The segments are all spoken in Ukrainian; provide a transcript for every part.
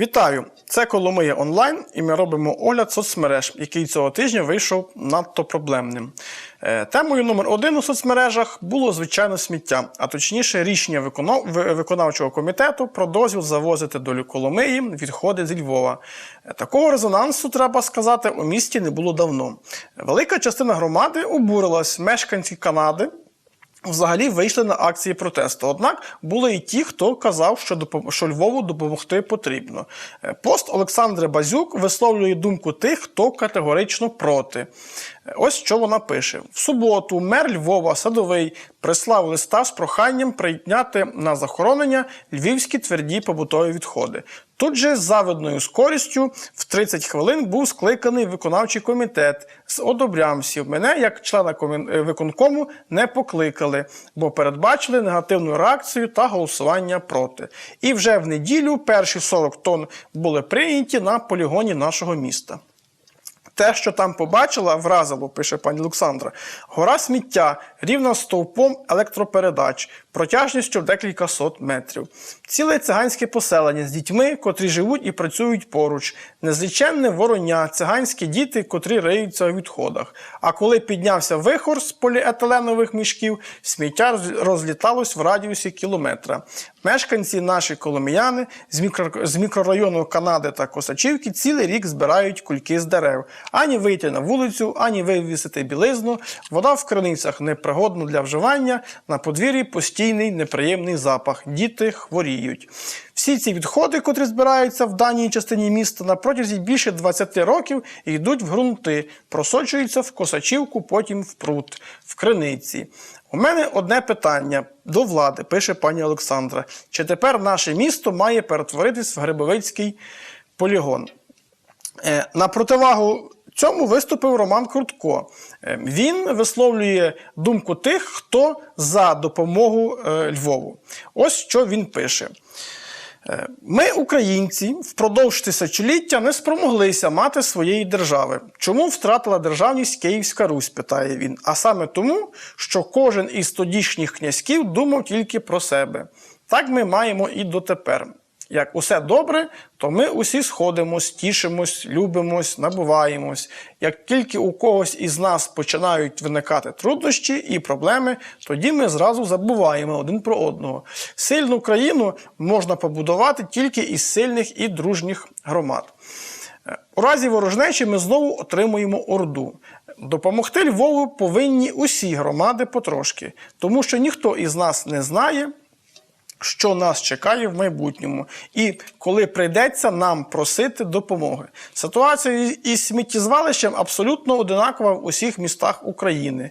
Вітаю! Це Коломия онлайн, і ми робимо огляд соцмереж, який цього тижня вийшов надто проблемним. Е, Темою номер один у соцмережах було звичайно сміття, а точніше рішення виконав- виконавчого комітету про дозвіл завозити до Коломиї відходи зі Львова. Е, Такого резонансу, треба сказати, у місті не було давно. Велика частина громади обурилась мешканці Канади взагалі вийшли на акції протесту. Однак були і ті, хто казав, що, допом- що Львову допомогти потрібно. Е, Пост Олександри Базюк висловлює думку тих, хто категорично проти. Ось що вона пише: в суботу мер Львова Садовий прислав листа з проханням прийняти на захоронення львівські тверді побутові відходи. Тут же з завидною скорістю в 30 хвилин був скликаний виконавчий комітет з одобрямсів. Мене, як члена е, виконкому, не покликали, бо передбачили негативну реакцію та голосування проти. І вже в неділю перші 40 тонн були прийняті на полігоні нашого міста. Те, що там побачила, вразило, пише пані Олександра. Гора сміття рівна стовпом електропередач, протяжністю декілька сот метрів. Ціле циганське поселення з дітьми, котрі живуть і працюють поруч, незліченне вороня, циганські діти, котрі риються у відходах. А коли піднявся вихор з поліетиленових мішків, сміття розліталось в радіусі кілометра. Мешканці наші коломіяни з мікрорайону Канади та Косачівки цілий рік збирають кульки з дерев. Ані вийти на вулицю, ані вивісити білизну. Вода в криницях непригодна для вживання. На подвір'ї постійний неприємний запах. Діти хворіють. Всі ці відходи, котрі збираються в даній частині міста на протязі більше 20 років, йдуть в ґрунти, просочуються в косачівку, потім в пруд, в криниці. У мене одне питання до влади, пише пані Олександра. Чи тепер наше місто має перетворитись в Грибовицький полігон? Е, На противагу цьому виступив Роман Крутко. Е, Він висловлює думку тих, хто за допомогу е, Львову. Ось що він пише. Е, Ми, українці, впродовж тисячоліття не спромоглися мати своєї держави. Чому втратила державність Київська Русь? питає він. А саме тому, що кожен із тодішніх князьків думав тільки про себе. Так ми маємо і дотепер. Як усе добре, то ми усі сходимось, тішимось, любимось, набуваємось. Як тільки у когось із нас починають виникати труднощі і проблеми, тоді ми зразу забуваємо один про одного. Сильну країну можна побудувати тільки із сильних і дружніх громад. Е, У разі ворожнечі ми знову отримуємо орду. Допомогти Львову повинні усі громади потрошки, тому що ніхто із нас не знає, що нас чекає в майбутньому, і коли прийдеться нам просити допомоги. Ситуація із сміттєзвалищем абсолютно одинакова в усіх містах України.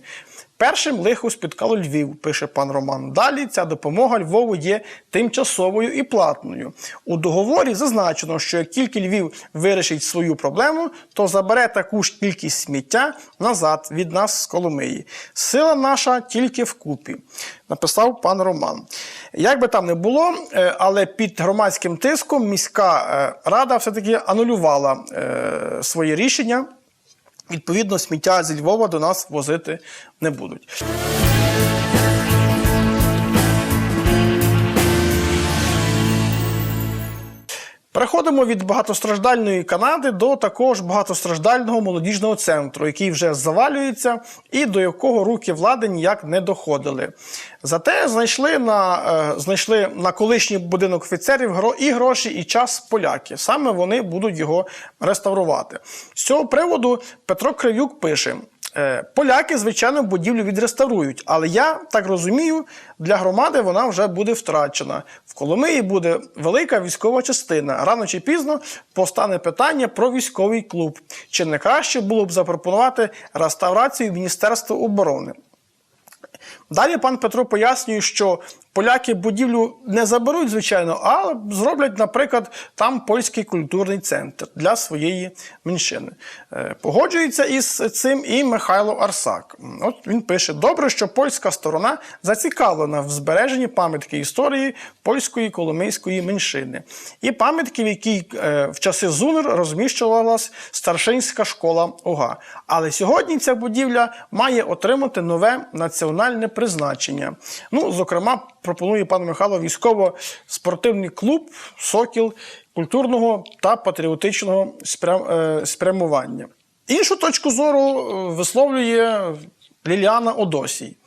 Першим лихо спіткало Львів, пише пан Роман. Далі ця допомога Львову є тимчасовою і платною. У договорі зазначено, що як тільки Львів вирішить свою проблему, то забере таку ж кількість сміття назад від нас з Коломиї. Сила наша тільки вкупі, написав пан Роман. Як би там не було, е, але під громадським тиском міська е, рада все-таки анулювала е, своє рішення. Відповідно, сміття зі Львова до нас возити не будуть. Переходимо від багатостраждальної Канади до такого ж багатостраждального молодіжного центру, який вже завалюється, і до якого руки влади ніяк не доходили. Зате знайшли на, е, знайшли на колишній будинок офіцерів і гроші, і час поляки. Саме вони будуть його реставрувати. З цього приводу Петро Кривюк пише. Е, Поляки, звичайно, будівлю відреставрують, але я так розумію, для громади вона вже буде втрачена. В Коломиї буде велика військова частина. Рано чи пізно постане питання про військовий клуб. Чи не краще було б запропонувати реставрацію Міністерства оборони? Далі пан Петро пояснює, що поляки будівлю не заберуть, звичайно, а зроблять, наприклад, там польський культурний центр для своєї меншини. Е, Погоджується із цим і Михайло Арсак. От він пише: добре, що польська сторона зацікавлена в збереженні пам'ятки історії польської коломийської меншини. І пам'ятки, в якій е, в часи ЗУНР розміщувалась старшинська школа ОГА. Але сьогодні ця будівля має отримати нове національне призначення. Ну, зокрема, пропонує пан Михайло військово-спортивний клуб Сокіл культурного та патріотичного е, спрямування. Іншу точку зору е, висловлює Ліліана Одосій.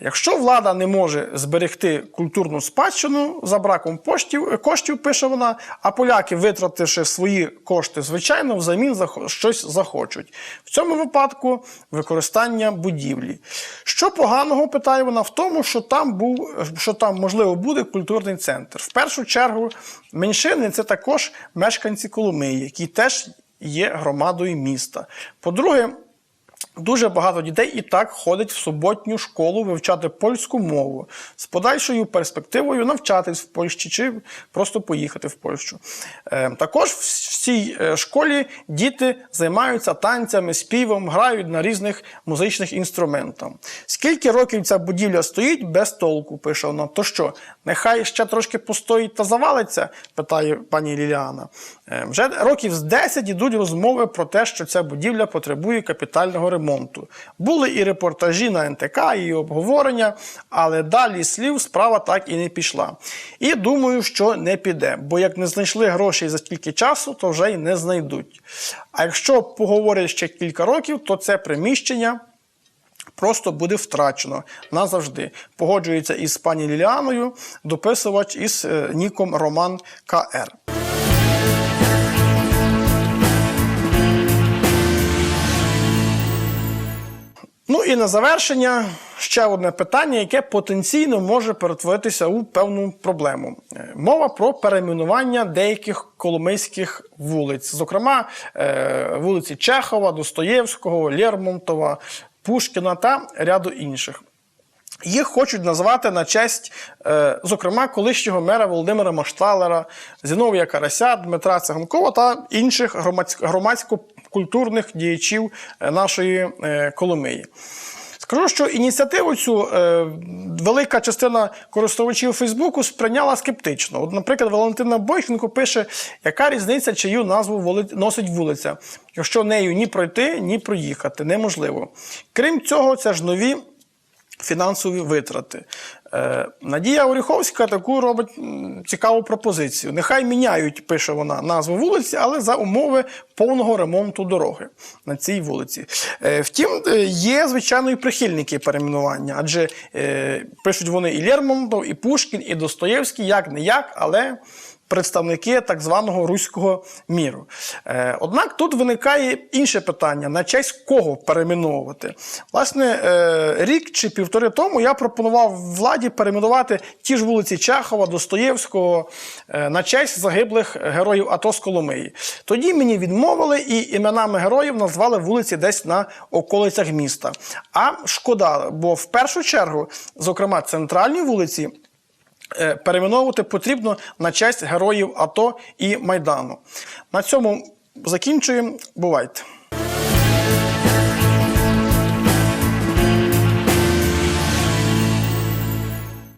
Якщо влада не може зберегти культурну спадщину за браком коштів, коштів, пише вона, а поляки, витративши свої кошти, звичайно, взамін щось захочуть. В цьому випадку використання будівлі. Що поганого, питає вона, в тому, що там був, що там можливо буде культурний центр. В першу чергу, меншини це також мешканці Коломиї, які теж є громадою міста. По-друге, Дуже багато дітей і так ходить в суботню школу вивчати польську мову з подальшою перспективою навчатись в Польщі чи просто поїхати в Польщу. Е, також в цій е, школі діти займаються танцями, співом, грають на різних музичних інструментах. Скільки років ця будівля стоїть без толку, пише вона. То що, нехай ще трошки постоїть та завалиться? питає пані Ліліана. Е, Вже років з 10 ідуть розмови про те, що ця будівля потребує капітального ремонту. Були і репортажі на НТК, і обговорення, але далі слів справа так і не пішла. І думаю, що не піде, бо як не знайшли грошей за стільки часу, то вже й не знайдуть. А якщо поговорять ще кілька років, то це приміщення. Просто буде втрачено назавжди. Погоджується із пані Ліліаною, дописувач із е, ніком Роман КР. Ну і на завершення ще одне питання, яке потенційно може перетворитися у певну проблему. Е, Мова про перейменування деяких коломийських вулиць, зокрема е, вулиці Чехова, Достоєвського, Лермонтова, Пушкіна та ряду інших. Їх хочуть назвати на честь, е, зокрема, колишнього мера Володимира Машталера, Зіновія Карася, Дмитра Циганкова та інших громадсь- громадсько-культурних діячів е, нашої е, Коломиї. Скажу, що ініціативу цю е, велика частина користувачів Фейсбуку сприйняла скептично. От, наприклад, Валентина Бойченко пише, яка різниця, чию назву носить вулиця, якщо нею ні пройти, ні проїхати неможливо. Крім цього, це ж нові фінансові витрати. Е, Надія Оріховська таку робить цікаву пропозицію. Нехай міняють, пише вона, назву вулиці, але за умови повного ремонту дороги на цій вулиці. Е, Втім, е, є, звичайно, і прихильники перейменування, адже пишуть вони і Лермонтов, і Пушкін, і Достоєвський, як не як, але представники так званого руського міру. Е, Однак тут виникає інше питання: на честь кого перейменовувати. Власне, е, рік чи півтори тому я пропонував владі перейменувати ті ж вулиці Чехова, Достоєвського е, на честь загиблих героїв АТО з Коломиї. Тоді мені відмовили і іменами героїв назвали вулиці десь на околицях міста. А шкода, бо в першу чергу, зокрема, центральні вулиці. Е, перейменовувати потрібно на честь героїв АТО і Майдану. На цьому закінчуємо. Бувайте!